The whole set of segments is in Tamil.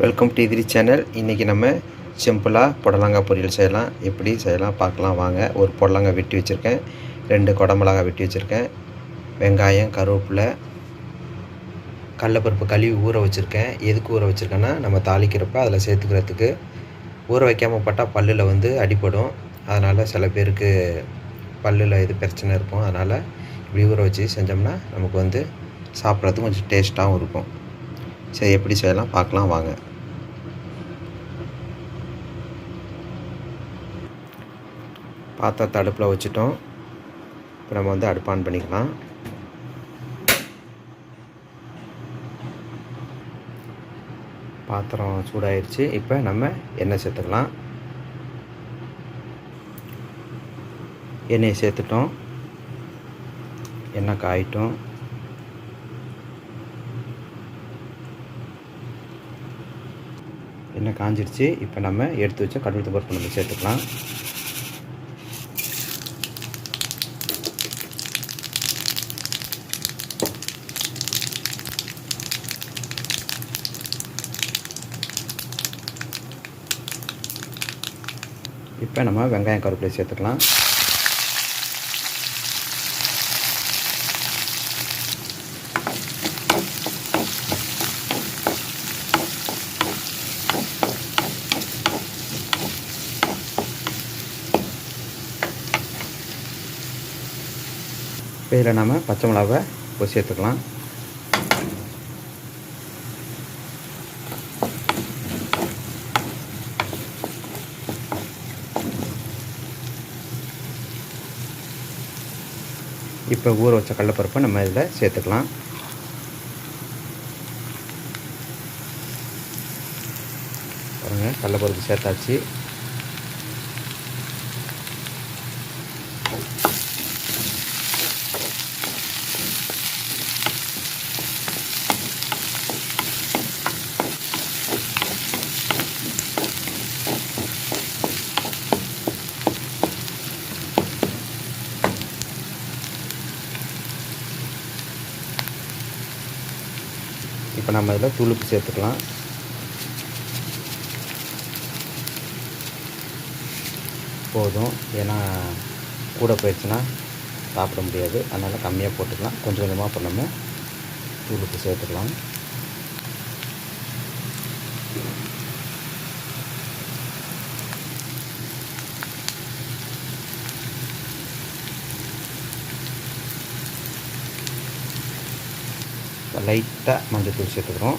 வெல்கம் டு திரி சேனல் இன்றைக்கி நம்ம சிம்பிளாக புடலங்காய் பொரியல் செய்யலாம். எப்படி செய்யலாம்? பார்க்கலாம். வாங்க. ஒரு புடலங்காய் வெட்டி வச்சுருக்கேன். ரெண்டு குடமிளகாய் வெட்டி வச்சுருக்கேன். வெங்காயம் கருவேப்பிலை கடலப்பருப்பு கழுவி ஊற வச்சுருக்கேன். எதுக்கு ஊற வச்சுருக்கேன்னா நம்ம தாளிக்கிறப்ப அதில் சேர்த்துக்கிறதுக்கு ஊற வைக்காமல் பட்டால் பல்லில் வந்து அடிப்படும் அதனால் சில பேருக்கு பல்லில் இது பிரச்சனை இருக்கும். அதனால் இப்படி ஊற வச்சு செஞ்சோம்னா நமக்கு வந்து சாப்பிட்றதுக்கு கொஞ்சம் டேஸ்ட்டாகவும் இருக்கும். சரி எப்படி செய்யலாம்? பார்க்கலாம். வாங்க. பாத்திரத்தை அடுப்பில் வச்சுட்டோம். இப்போ நம்ம வந்து அடுப்பு ஆன் பண்ணிக்கலாம். பாத்திரம் சூடாயிருச்சு. இப்போ நம்ம எண்ணெய் சேர்த்துக்கலாம். எண்ணெயை சேர்த்துட்டோம். எண்ணெய் காயிட்டோம். எண்ணெய் காஞ்சிருச்சு. இப்போ நம்ம எடுத்து வச்ச கடவுள் பருப்பு நம்ம சேர்த்துக்கலாம். இப்போ நம்ம வெங்காயம் கருவேப்பிலை சேர்த்துக்கலாம். இப்போ இதில் நம்ம பச்சை மிளகாவை சேர்த்துக்கலாம். இப்போ ஊற வச்ச கடலப்பருப்பை நம்ம இதில் சேர்த்துக்கலாம். பாருங்கள் கடலப்பருப்பு சேர்த்தாச்சு. இப்போ நம்ம இதில் துளுப்பு சேர்த்துக்கலாம். போதும். ஏன்னா கூட போயிடுச்சுன்னா சாப்பிட முடியாது. அதனால் கம்மியாக போட்டுக்கலாம். கொஞ்சம் கொஞ்சமாக இப்போ நம்ம துளுப்பு சேர்த்துக்கலாம். லைட்டாக மஞ்சள் தூள் சேர்த்துக்கிறோம்.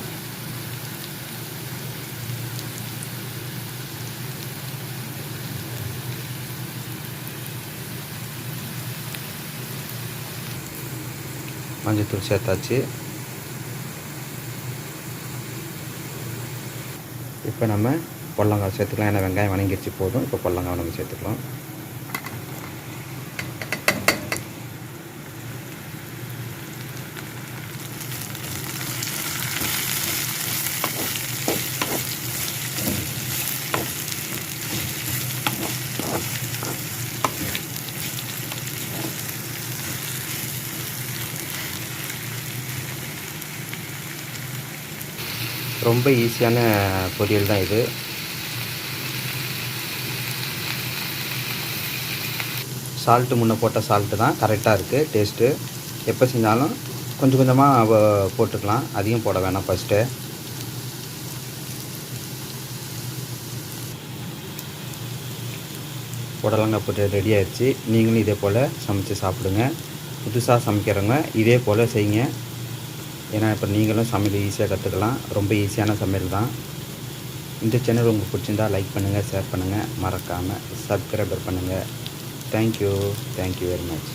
மஞ்சள் தூள் சேர்த்தாச்சு. இப்போ நம்ம பொல்லங்காய் சேர்த்துக்கலாம். ஏன்னா வெங்காயம் வணங்கிடுச்சு போதும். இப்போ பொல்லங்காய் நம்ம சேர்த்துக்கலாம். ரொம்ப ஈஸியான பொரியல் தான் இது. சால்ட்டு முன்னே போட்ட சால்ட்டு தான் கரெக்டாக இருக்குது டேஸ்ட்டு எப்போ செஞ்சாலும் கொஞ்சம் கொஞ்சமாக போட்டுக்கலாம். அதிகம் போட வேணாம் ஃபஸ்ட்டு புடலங்காய் போட்டு ரெடி ஆயிடுச்சு. நீங்களும் இதே போல் சமைச்சு சாப்பிடுங்க. புதுசாக சமைக்கிறவங்க இதே போல் செய்யுங்க. ஏன்னா இப்போ நீங்களும் சமையல் ஈஸியாக கற்றுக்கலாம் ரொம்ப ஈஸியான சமையல் தான். இந்த சேனல் உங்களுக்கு பிடிச்சிருந்தா லைக் பண்ணுங்கள் ஷேர் பண்ணுங்கள் மறக்காமல் சப்ஸ்கிரைபர் பண்ணுங்கள் தேங்க்யூ தேங்க்யூ வெரி மச்